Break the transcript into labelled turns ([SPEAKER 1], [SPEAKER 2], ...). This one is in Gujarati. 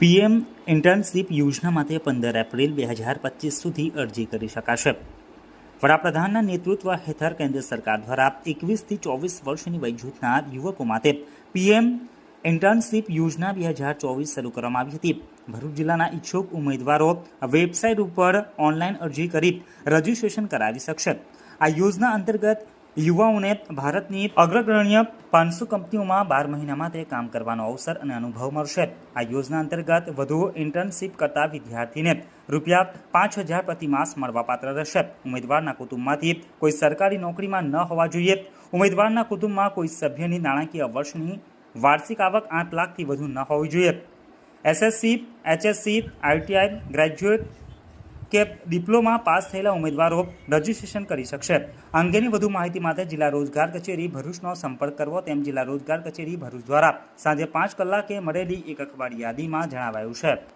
[SPEAKER 1] પીએમ ઇન્ટર્નશીપ યોજના માટે પંદર એપ્રિલ બે હજાર પચીસ સુધી અરજી કરી શકાશે. વડાપ્રધાનના નેતૃત્વ હેઠળ કેન્દ્ર સરકાર દ્વારા એકવીસથી ચોવીસ વર્ષની વયજૂથના યુવકો માટે પીએમ ઇન્ટર્નશીપ યોજના બે હજાર ચોવીસ શરૂ કરવામાં આવી હતી. ભરૂચ જિલ્લાના ઈચ્છુક ઉમેદવારો વેબસાઇટ ઉપર ઓનલાઈન અરજી કરી રજીસ્ટ્રેશન કરાવી શકશે. આ યોજના અંતર્ગત યુવાઓને ભારતની અગ્રગણ્ય પાંચસો કંપનીઓમાં બાર મહિના માટે કામ કરવાનો અવસર અને અનુભવ મળશે. આ યોજના અંતર્ગત વધુ ઇન્ટર્નશીપ કરતા વિદ્યાર્થીને રૂપિયા પાંચ હજાર પ્રતિ માસ મળવાપાત્ર રહેશે. ઉમેદવારના કુટુંબમાંથી કોઈ સરકારી નોકરીમાં ન હોવા જોઈએ. ઉમેદવારના કુટુંબમાં કોઈ સભ્યની નાણાકીય વર્ષની વાર્ષિક આવક આઠ લાખથી વધુ ન હોવી જોઈએ. એસએસસી, એચએસસી, આઈટીઆઈ, ગ્રેજ્યુએટ કે ડિપ્લોમા પાસ થયેલા ઉમેદવારો રજીસ્ટ્રેશન કરી શકશે. આ અંગેની વધુ માહિતી માટે જિલ્લા રોજગાર કચેરી ભરૂચનો સંપર્ક કરવો તેમ જિલ્લા રોજગાર કચેરી ભરૂચ દ્વારા સાંજે પાંચ કલાકે મળેલી એક અખબાર યાદીમાં જણાવાયું છે.